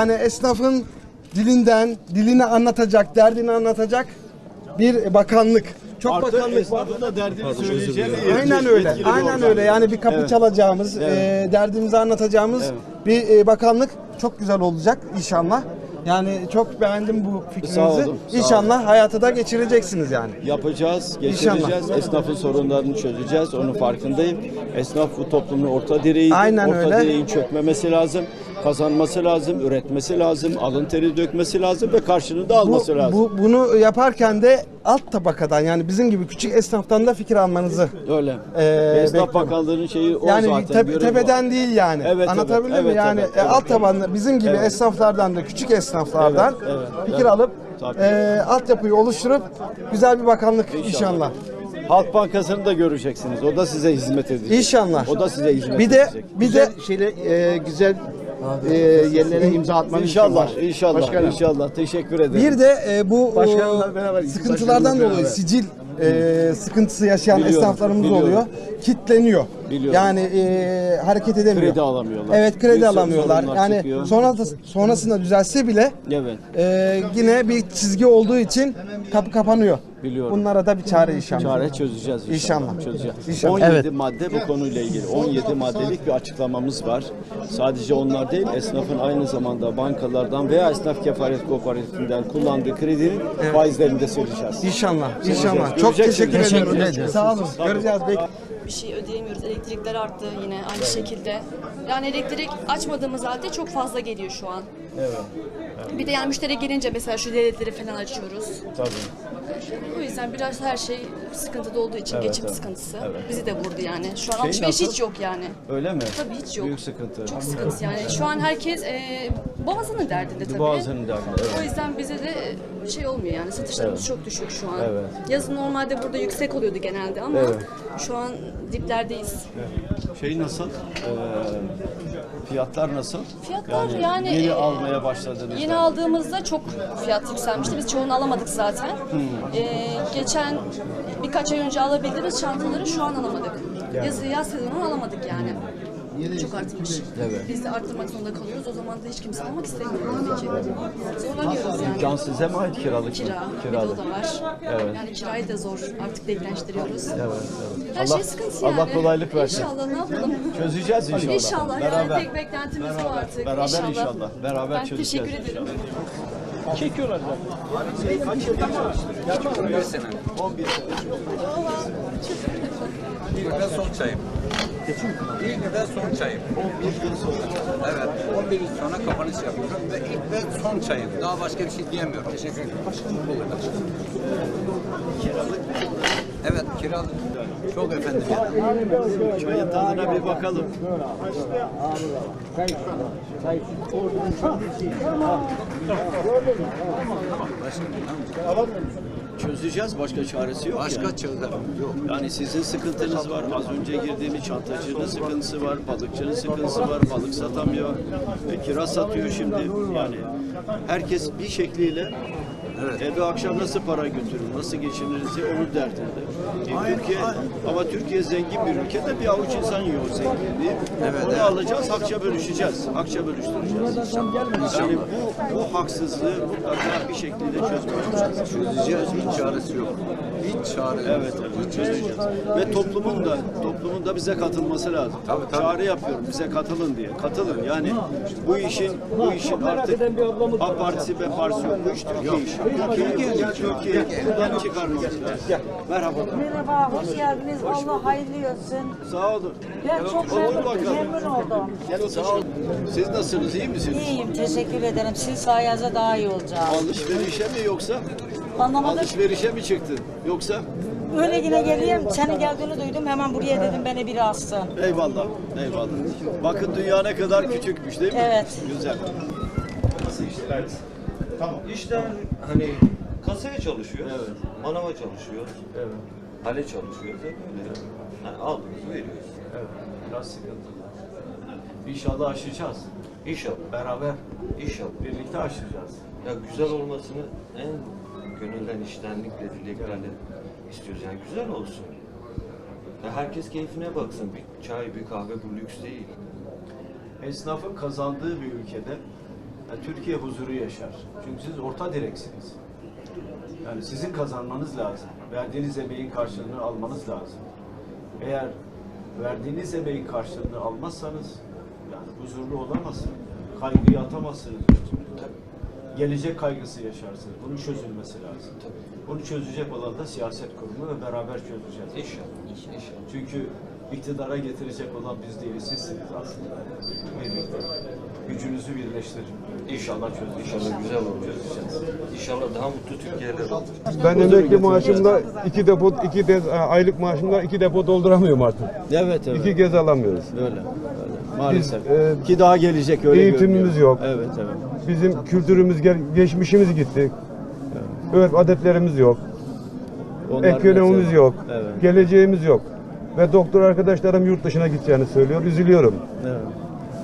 yani esnafın dilinden, dilini anlatacak, derdini anlatacak bir bakanlık. Çok Artı bakanlık var. esnafın da derdini söyleyeceğine Aynen öyle. Aynen öyle. Yani bir kapı çalacağımız, e, derdimizi anlatacağımız bir e, bakanlık çok güzel olacak inşallah. Yani çok beğendim bu fikrinizi. Sağ olun, sağ inşallah hayata da geçireceksiniz yani. Yapacağız, geçireceğiz. Esnafın sorunlarını çözeceğiz. Onun farkındayım. Esnaf bu toplumun orta direği. Aynen orta öyle. direğin çökmemesi lazım. Kazanması lazım, üretmesi lazım, alın teri dökmesi lazım ve karşılığını da Bu, alması lazım. bu bunu yaparken de alt tabakadan yani bizim gibi küçük esnaftan da fikir almanızı Öyle. Ee, Esnaf bekliyorum. Bakanlığı'nın şeyi o yani zaten. te- görevi o. tepeden değil yani. Evet, Anlatabildim evet, mi? evet, Yani evet, e, alt tabanlı bizim gibi Evet. esnaflardan da küçük esnaflardan Evet, evet, fikir evet. alıp Tabii. e, altyapıyı oluşturup güzel bir bakanlık inşallah. Halk Bankası'nı da göreceksiniz. O da size hizmet edecek. İnşallah. O da size hizmet Bir de edecek. bir de şeyle e, güzel e, yerlere imza atmanız İnşallah, inşallah, Başkanım. inşallah. Teşekkür ederim. bir de e, bu Başkanımla beraber, iki sıkıntılardan başkanımla dolayı beraber. sicil e, sıkıntısı yaşayan Biliyorum, esnaflarımız biliyorum. oluyor. Kitleniyor. Biliyorum. Yani e, hareket edemiyor. Kredi alamıyorlar. Evet kredi Büyük alamıyorlar. sorunlar Yani çıkıyor. sonra sonrasında düzelse bile Evet. Ee, yine bir çizgi olduğu için kapı kapanıyor. Biliyorum. Bunlara da bir çare inşallah. Çare çözeceğiz inşallah. İnşallah. Çözeceğiz. İnşallah. 17 Evet. madde bu konuyla ilgili. 17 maddelik bir açıklamamız var. Sadece onlar değil, esnafın aynı zamanda bankalardan veya esnaf kefaret kooperatifinden kullandığı kredinin faizlerini de sileceğiz. İnşallah. İnşallah. Çok Göreceksiniz. Teşekkür ederim. Sağ olun. Göreceğiz. Bek bir şey ödeyemiyoruz. Elektrikler arttı yine aynı şekilde. Yani elektrik açmadığımız halde çok fazla geliyor şu an. Bir de yani müşteri gelince mesela şu ledleri falan açıyoruz. Tabii. O yüzden biraz her şey sıkıntıda olduğu için geçim evet. sıkıntısı. Evet. Bizi de vurdu yani. Şu an Şey alışveriş nasıl? hiç yok yani. Öyle mi? Tabii hiç yok. Büyük sıkıntı. Çok sıkıntı yani. Şu an herkes e, boğazının derdinde tabii. Boğazının derdinde, evet. O yüzden bize de şey olmuyor yani. Satışlarımız çok düşük şu an. Evet. Yazın normalde burada yüksek oluyordu genelde ama Evet. şu an diplerdeyiz. Şey nasıl? Ee, fiyatlar nasıl? Fiyatlar yani, yeni e, almaya başladınız. Yeni aldığımızda çok fiyat yükselmişti. Biz çoğunu alamadık zaten. Hmm. Ee, geçen birkaç ay önce alabildiğimiz çantaları şu an alamadık. Yaz, yaz sezonunu alamadık yani. Çok artmış. Biz de arttırmak zorunda kalıyoruz. O zaman da hiç kimse almak istemiyor tabii ki. Zorlanıyoruz yani. Can size mi ait kiralık mı? Kira, bir de o da var. Yani kirayı da zor artık denkleştiriyoruz. Her Allah- şey sıkıntı Allah yani. kolaylık versin. İnşallah ne yapalım. Çözeceğiz inşallah. İnşallah Beraber. yani tek beklentimiz bu artık. Beraber inşallah. inşallah. Beraber ben çözeceğiz teşekkür ederim. İlk ve son çayım. İlk ve son çayım. 11 gün sonra. Evet. 11 gün sonra kapanış yapıyorum ve ilk ve son çayım. Daha başka bir şey diyemiyorum. Teşekkür ederim. Başkanım bu kadar. Evet kiralık. Çok efendim ya. Çayın tadına bir bakalım. Çözeceğiz başka çaresi yok Başka yani. çözüm yok. Yani sizin sıkıntınız var. Az önce girdiğimiz çantacının sıkıntısı var. Balıkçının sıkıntısı var. Balık satamıyor. E, kiraz satıyor şimdi. Yani herkes bir şekliyle eve akşam nasıl para götürür, nasıl geçiniriz diye onun derdinde. E, Türkiye, ama Türkiye zengin bir ülkede bir avuç insan yiyor zenginliği. Onu alacağız, hakça bölüşeceğiz. Hakça bölüştüreceğiz. Yani bu, bu haksızlığı mutlaka bir şekilde çözmeye çalışacağız. Çözeceğiz. Hiç çaresi yok. Hiç yok. Evet, evet çözeceğiz. Ve toplumun da toplumun da bize katılması lazım. Tabii, tabii. Çağrı yapıyorum bize katılın diye. Katılın yani bu işin bu işin artık A partisi B partisi yok. Bu iş Türkiye işi. Türkiye, Türkiye, buradan çıkarmamız lazım. Merhaba. Merhaba, hoş geldiniz. Allah hayırlı olsun. Sağ olun. Ben çok Olur memnun, bakalım. memnun oldum. Sağ olun. Siz nasılsınız? iyi misiniz? İyiyim, teşekkür ederim. Siz sayenizde daha iyi olacağım. Alışverişe mi yoksa? Anlamadım. Alışverişe mi çıktın? Yoksa? Öyle yine geleyim. Senin geldiğini duydum. Hemen buraya dedim beni biri alsın. Eyvallah. Eyvallah. Bakın dünya ne kadar küçükmüş değil mi? Evet. Güzel. İşte hani kasaya çalışıyoruz, Evet. manava çalışıyoruz, Evet. hale çalışıyoruz. Hep öyle. Yani aldığımızı veriyoruz. Evet. Biraz sıkıntılı. İnşallah aşacağız. İnşallah. Beraber İnşallah. birlikte aşacağız. Ya güzel olmasını en gönülden iştenlikle, dileklerle istiyoruz. Yani güzel olsun. Ya herkes keyfine baksın. Bir çay, bir kahve bu lüks değil. Esnafın kazandığı bir ülkede Yani Türkiye huzuru yaşar. Çünkü siz orta direksiniz. Yani sizin kazanmanız lazım. Verdiğiniz emeğin karşılığını almanız lazım. Eğer verdiğiniz emeğin karşılığını almazsanız yani huzurlu olamazsınız. Kaygıyı atamazsınız. Gelecek kaygısı yaşarsınız. Bunun çözülmesi lazım. Bunu çözecek olan da siyaset kurumu ve beraber çözeceğiz. İnşallah. İnşallah. Çünkü iktidara getirecek olan biz değiliz, sizsiniz aslında. Birlikte. Gücünüzü birleştirin. İnşallah çözeceğiz. İnşallah güzel olur. Çözeceğiz. İnşallah daha mutlu Türkiye'ler olur. Ben emekli maaşımda iki depo, iki de, aylık maaşımda iki depo dolduramıyorum artık. Evet, evet. İki kez alamıyoruz. Öyle. öyle. Maalesef. Biz, e, Ki daha gelecek öyle eğitimimiz görünüyor. yok. Evet, evet. Bizim kültürümüz, geçmişimiz gitti. Örf adetlerimiz yok. Onlar Ekonomimiz mesela- yok. Evet. Geleceğimiz yok. Ve doktor arkadaşlarım yurt dışına gideceğini söylüyor. Üzülüyorum. evet.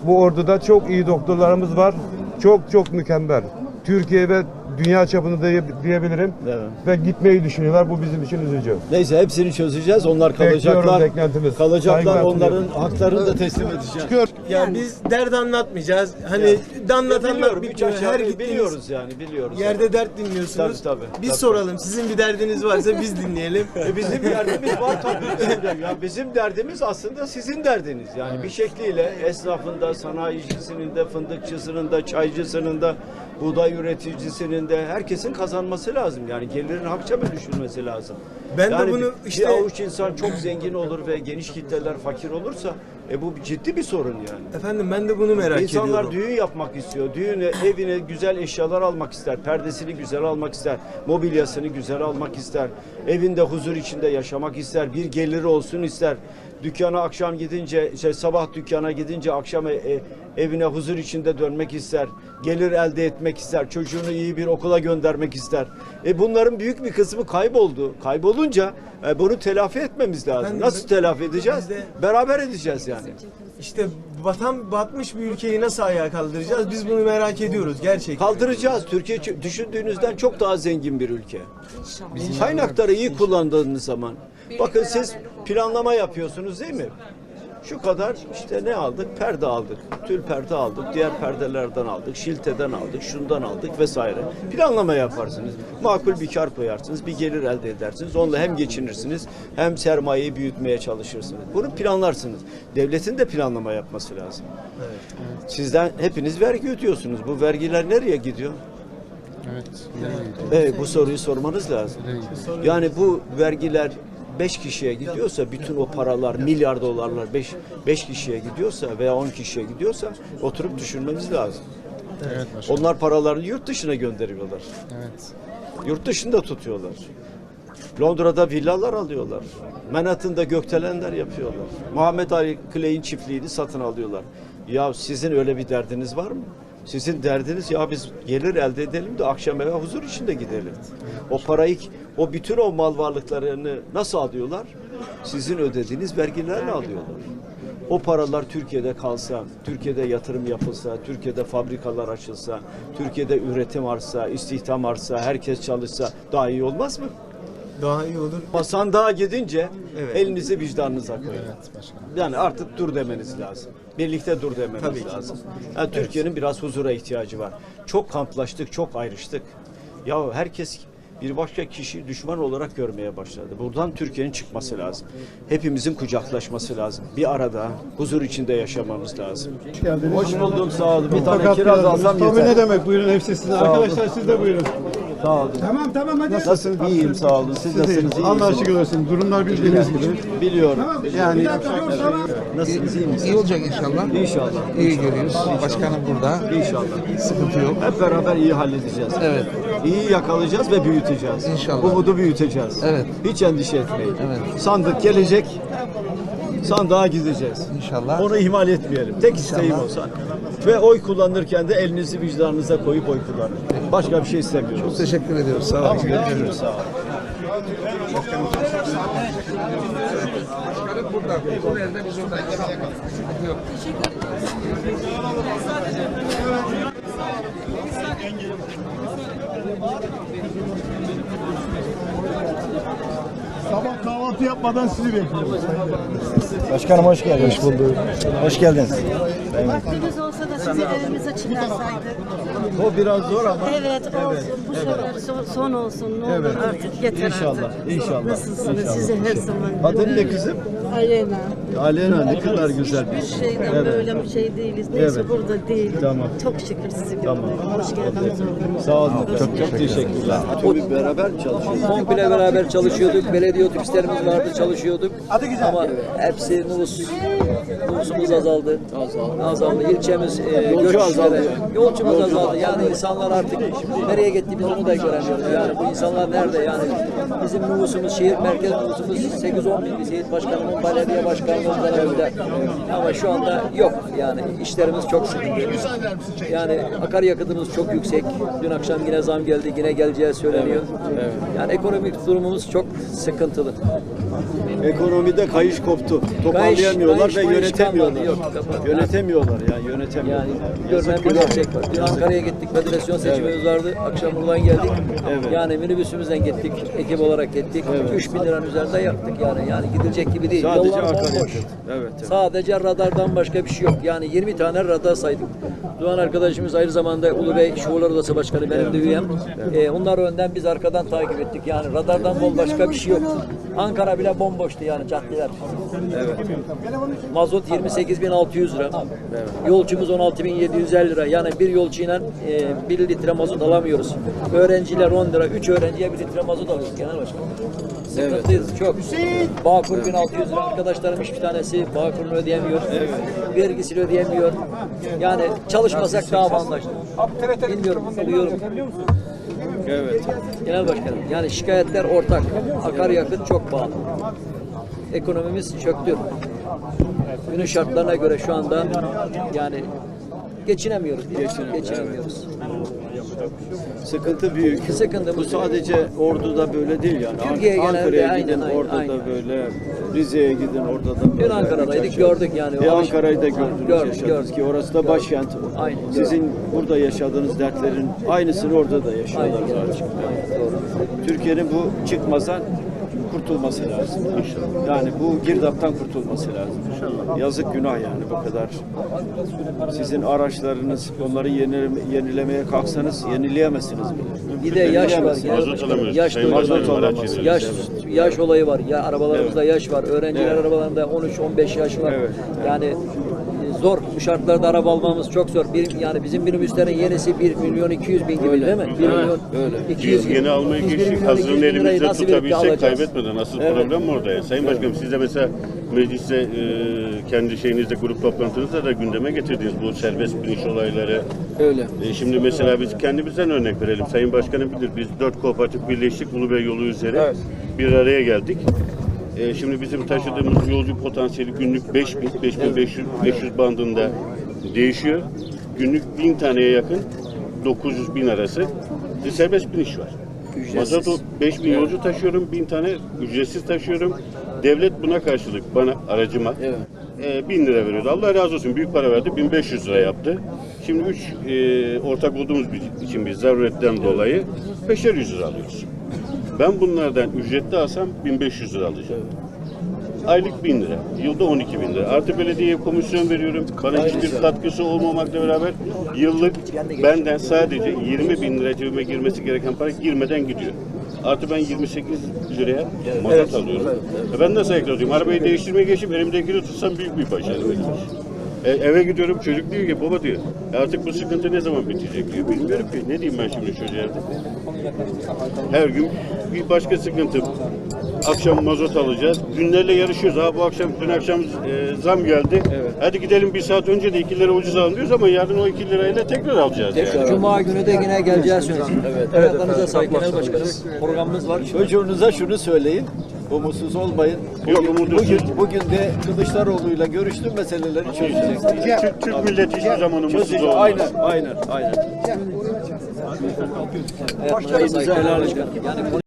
Bu orduda çok iyi doktorlarımız var. Çok çok mükemmel. Türkiye ve dünya çapında diye- diyebilirim. Evet. Ve gitmeyi düşünüyorlar. Bu bizim için üzücü. Neyse hepsini çözeceğiz. Onlar kalacaklar. beklentimiz. Kalacaklar. Saygılar Onların haklarını da teslim edeceğiz. Ya biz dert anlatmayacağız. Hani de anlatanlar Biliyorum, bitmiyor. birçok Her şey gittiğiniz biliyoruz yani biliyoruz. yerde dert dinliyorsunuz. Tabii, tabii, Biz tabii. soralım. Sizin bir derdiniz varsa biz dinleyelim. E bizim derdimiz var tabii. ya bizim derdimiz aslında sizin derdiniz. Yani bir şekliyle esnafında, sanayicisinin de, fındıkçısının da, çaycısının da, buğday üreticisinin de herkesin kazanması lazım. Yani gelirin hakça bölüşülmesi lazım. Ben de yani bunu bir- işte- bir avuç insan çok zengin olur ve geniş kitleler fakir olursa e bu ciddi bir sorun yani. Efendim ben de bunu merak İnsanlar ediyorum. düğün yapmak istiyor. Düğüne, evine güzel eşyalar almak ister. Perdesini güzel almak ister. Mobilyasını güzel almak ister. Evinde huzur içinde yaşamak ister. Bir geliri olsun ister. Dükkana akşam gidince, şey, sabah dükkana gidince akşam e- e- evine huzur içinde dönmek ister. Gelir elde etmek ister. Çocuğunu iyi bir okula göndermek ister. E bunların büyük bir kısmı kayboldu. Kaybolunca e, bunu telafi etmemiz lazım. Efendim, Nasıl telafi edeceğiz? de- Beraber edeceğiz yani. İşte vatan batmış bir ülkeyi nasıl ayağa kaldıracağız? Biz bunu merak ediyoruz gerçekten. Kaldıracağız. Türkiye düşündüğünüzden çok daha zengin bir ülke. Kaynakları iyi kullandığınız zaman. Bakın siz planlama yapıyorsunuz değil mi? Şu kadar işte ne aldık? Perde aldık. Tül perde aldık. Diğer perdelerden aldık. Şilteden aldık. Şundan aldık vesaire. Planlama yaparsınız. Makul bir kar koyarsınız. Bir gelir elde edersiniz. Onunla hem geçinirsiniz hem sermayeyi büyütmeye çalışırsınız. Bunu planlarsınız. Devletin de planlama yapması lazım. Sizden hepiniz vergi ödüyorsunuz. Bu vergiler nereye gidiyor? Evet, bu soruyu sormanız lazım. Yani bu vergiler 5 kişiye gidiyorsa bütün o paralar milyar dolarlar 5 5 kişiye gidiyorsa veya 10 kişiye gidiyorsa oturup düşünmemiz lazım. Onlar paralarını yurt dışına gönderiyorlar. Yurt dışında tutuyorlar. Londra'da villalar alıyorlar. Manhattan'da gökdelenler yapıyorlar. Muhammed Ali Clay'in çiftliğini satın alıyorlar. Ya sizin öyle bir derdiniz var mı? Sizin derdiniz ya biz gelir elde edelim de akşam eve huzur içinde gidelim. O parayı, o bütün o mal varlıklarını nasıl alıyorlar? Sizin ödediğiniz vergilerle alıyorlar. O paralar Türkiye'de kalsa, Türkiye'de yatırım yapılsa, Türkiye'de fabrikalar açılsa, Türkiye'de üretim artsa, istihdam artsa, herkes çalışsa daha iyi olmaz mı? Daha iyi olur. Ama sandığa gidince Evet. elinizi vicdanınıza koyun. Yani artık dur demeniz lazım. Birlikte dur dememiz Tabii ki. lazım. Yani Türkiye'nin biraz huzura ihtiyacı var. Çok kamplaştık, çok ayrıştık. Ya herkes bir başka kişiyi düşman olarak görmeye başladı. Buradan Türkiye'nin çıkması lazım. Hepimizin kucaklaşması lazım. Bir arada huzur içinde yaşamamız lazım. Hoş bulduk, sağ olun. Bir tane kiraz alsam Tabii yeter. ne demek buyurun hepsi sizin. Arkadaşlar siz de buyurun. Sağ olun. Tamam tamam hadi. Nasılsınız? İyiyim, sağ olun. Siz nasılsınız? İyi Allah şükür olsun. Durumlar bildiğiniz gibi. Biliyorum. Yani Nasılsınız? iyi misiniz? İyi olacak inşallah. İnşallah. İyi görüyoruz. Başkanım burada. İnşallah. Sıkıntı yok. Hep beraber iyi halledeceğiz. Evet. İyi yakalayacağız ve büyüteceğiz. İnşallah. Umudu büyüteceğiz. Evet. Hiç endişe etmeyin. Evet. Sandık gelecek. Sandığa gideceğiz. İnşallah. Onu ihmal etmeyelim. Tek isteğim o zaten. Ve oy kullanırken de elinizi vicdanınıza koyup oy kullanın. Başka bir şey istemiyoruz. Teşekkür ediyoruz. Sağ olun. Görüşürüz. Sağ olun. Başkanım burada. Bu nerede biz oradayız. Yok. Sabah kahvaltı yapmadan sizi bekliyoruz. Başkanım hoş geldiniz. Hoş bulduk. Hoş geldiniz. Vaktimiz olsa da sizi evimize çıkarsaydık. O biraz zor ama Evet olsun. Bu sefer son, son olsun. Ne olur artık yeter İnşallah, artık. inşallah, Nasılsınız? inşallah. Sizi her zaman. adın ne kızım? Alena. Alena ne kadar güzel bir Hiçbir şeyden böyle bir şey değiliz. Neyse Evet. burada değil. Tamam. Çok şükür sizi Tamam. gördüm. Hoş geldiniz. Sağ olun. Çok çok teşekkürler. Tabii beraber çalışıyoruz. Komple beraber çalışıyorduk. Belediye otobüslerimiz vardı, çalışıyorduk. Ama hepsi nüfus, nüfusumuz azaldı. Azaldı. Azaldı. İlçemiz e, Yolcu göç azaldı. Yolcumuz azaldı. Yani insanlar artık nereye gitti biz onu da göremiyoruz. Yani bu insanlar nerede? Yani bizim nüfusumuz, şehir merkez nüfusumuz 8-10 bin. Seyit Başkanımın, belediye başkanımın döneminde. Ama şu anda yok. Yani işlerimiz çok sıkıntı. Yani akaryakıtımız çok yüksek. Dün akşam yine zam geldi, yine geleceği söyleniyor. Yani ekonomik durumumuz çok sıkıntılı. Ekonomide kayış koptu. Toparlayamıyorlar kayış, ve yönetemiyorlar. Yok, yönetemiyorlar ya yönetemiyorlar. Yani görmem gerçek var. Dün Ankara'ya gittik, federasyon seçimimiz vardı. Akşam buradan geldik. Evet. Yani minibüsümüzden gittik, ekip olarak gittik. 3 bin liranın üzerinde yaktık yani. Yani gidilecek gibi değil. Sadece Yollar. Evet, evet. Sadece radardan başka bir şey yok. Yani 20 tane radar saydık. Doğan arkadaşımız aynı zamanda Ulu Bey Şuurlar Odası Başkanı benim de üyem. Ee, onlar önden biz arkadan takip ettik. Yani radardan bol başka bir şey yok. Ankara bile bomboştu yani caddeler. Mazot 28.600 lira. Yolcumuz 16.750 lira. Yani bir yolcuyla e, 1 litre mazot alamıyoruz. Öğrenciler 10 lira. 3 öğrenciye 1 litre mazot alıyoruz genel başkan. Sıkıntıyız çok. Bağkur 1600 lira. Arkadaşlarım hiçbir tanesi Bağkur'unu ödeyemiyor. Vergisini ödeyemiyor. Yani çalışmasak daha avantajlı. Bilmiyorum, biliyorum. Evet. Genel başkanım. Yani şikayetler ortak. Akaryakıt çok pahalı. Ekonomimiz çöktü. Günün şartlarına göre şu anda yani geçinemiyoruz. Geçinemiyoruz. Sıkıntı büyük. Sıkıntı Bu sadece Ordu'da böyle değil yani. Türkiye An- Ankara'ya gidin, aynen, orada aynen. da böyle. Rize'ye gidin, orada da böyle. Dün Ankara'daydık, gördük yani. Alış- Ankara'yı da gördünüz, Gördük, yaşadınız gördük. ki orası da başkent. Aynen, Sizin burada yaşadığınız dertlerin aynısını orada da yaşıyorlar Aynen. zaten. Türkiye'nin bu çıkmazdan kurtulması lazım. Yani bu girdaptan kurtulması lazım. Yazık günah yani bu kadar. Sizin araçlarınız, onları yenileme- yenilemeye kalksanız yenileyemezsiniz bile. Bir de yaş var. Genel başkanım. Yaş, Sayın Mazot alamazsınız. yaş, yaş olayı var. Ya arabalarımızda yaş var. Öğrenciler Evet. arabalarında 13-15 yaş var. Evet. Yani zor. Bu şartlarda araba almamız çok zor. Bir, yani bizim minibüslerin yenisi 1 milyon 200 bin gibi değil mi? 1 milyon 200 Biz bin. yeni almayı Biz bir geçtik. milyon Hazırını 200 bin lirayı elimizde nasıl verip de tutabilsek alacağız? kaybetmeden. Asıl Evet. problem orada. ya. Sayın Başkanım siz de mesela mecliste e, kendi şeyinizde grup toplantınızda da gündeme getirdiniz bu serbest biniş olayları. Öyle. E, şimdi mesela biz kendimizden örnek verelim. Sayın Başkanım bilir biz dört kooperatif birleştik Ulubey yolu üzere bir araya geldik. E, şimdi bizim taşıdığımız yolcu potansiyeli günlük 5000, 5500 500 bandında değişiyor. Günlük 1000 taneye yakın 900 bin arası bir serbest biniş var. Ücretsiz. Mazot 5000 yolcu taşıyorum, 1000 tane ücretsiz taşıyorum. Devlet buna karşılık bana aracıma Evet. e, 1000 lira veriyordu. Allah razı olsun büyük para verdi. 1500 lira yaptı. Şimdi 3 ortak olduğumuz için bir zaruretten dolayı 5'er 100 lira alıyoruz. Ben bunlardan ücretli alsam 1500 lira alacağım. Aylık 1000 lira. Yılda 12 bin lira. Artı belediyeye komisyon veriyorum. Bana hiçbir katkısı olmamakla beraber yıllık benden sadece 20 bin lira cebime girmesi gereken para girmeden gidiyor. Artı ben 28 liraya mazot alıyorum. E Ben nasıl ekliyorum? Arabayı değiştirmeye geçip elimdekini tutsam büyük bir başarı. E, eve gidiyorum çocuk diyor ki baba diyor "E artık bu sıkıntı ne zaman bitecek diyor. Bilmiyorum ki ne diyeyim ben şimdi çocuğa. Her gün bir başka sıkıntı. Akşam mazot alacağız. Günlerle yarışıyoruz. Ha bu akşam dün akşam e, zam geldi. Hadi gidelim bir saat önce de 2 lira ucuz alın diyoruz ama yarın o 2 lirayla tekrar alacağız. yani. Cuma günü de yine geleceğiz söyleyeyim. Evet. Ayaklarınıza sağlık genel başkanım. Programımız var. Çocuğunuza şunu söyleyin. Umutsuz olmayın. Yok, Bugün, bugün, bugün de Kılıçdaroğlu'yla görüştüm meseleleri çözecek. Türk, Türk milleti hiçbir zaman umutsuz olmaz. Aynen, aynen, aynen. Genel başkanım. Yani